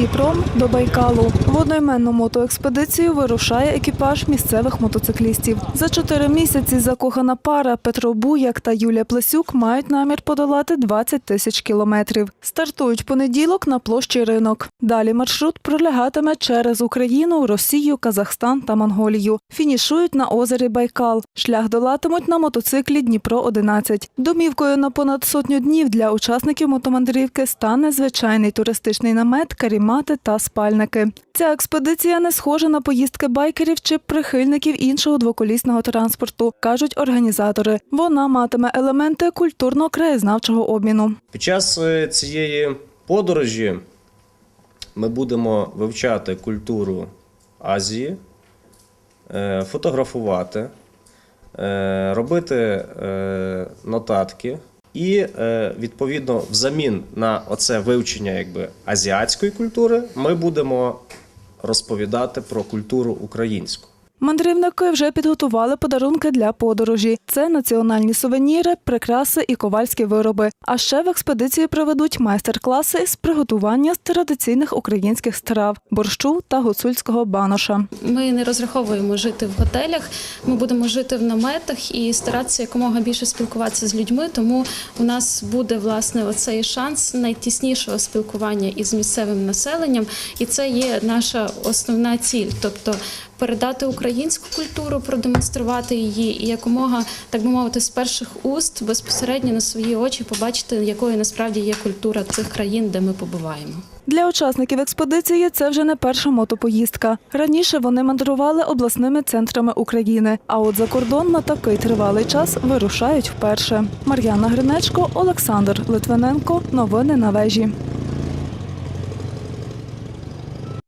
Дніпром до Байкалу. В одноіменну мотоекспедицію вирушає екіпаж місцевих мотоциклістів. За чотири місяці закохана пара Петро Буяк та Юлія Плесюк мають намір подолати 20 тисяч кілометрів. Стартують понеділок на площі ринок. Далі маршрут пролягатиме через Україну, Росію, Казахстан та Монголію. Фінішують на озері Байкал. Шлях долатимуть на мотоциклі Дніпро 11. Домівкою на понад сотню днів для учасників мотомандрівки стане звичайний туристичний намет, карімати та спальники. Ця експедиція не схожа на поїздки байкерів чи прихильників іншого двоколісного транспорту, кажуть організатори. Вона матиме елементи культурно-краєзнавчого обміну. Під час е, цієї подорожі ми будемо вивчати культуру Азії, е, фотографувати, е, робити нотатки. І е, відповідно, взамін на оце вивчення якби, азіатської культури, ми будемо розповідати про культуру українську. Мандрівники вже підготували подарунки для подорожі. Це національні сувеніри, прикраси і ковальські вироби. А ще в експедиції проведуть майстер-класи з приготування традиційних українських страв борщу та гуцульського баноша. Ми не розраховуємо жити в готелях. Ми будемо жити в наметах і старатися якомога більше спілкуватися з людьми. Тому у нас буде власне оцей шанс найтіснішого спілкування із місцевим населенням, і це є наша основна ціль, тобто передати українську культуру, продемонструвати її і якомога, так би мовити, з перших уст безпосередньо на свої очі побачити, якою насправді є культура цих країн, де ми побуваємо. Для учасників експедиції це вже не перша мотопоїздка. Раніше вони мандрували обласними центрами України. А от за кордон на такий тривалий час вирушають вперше. Мар'яна Гринечко, Олександр Литвиненко. Новини на вежі.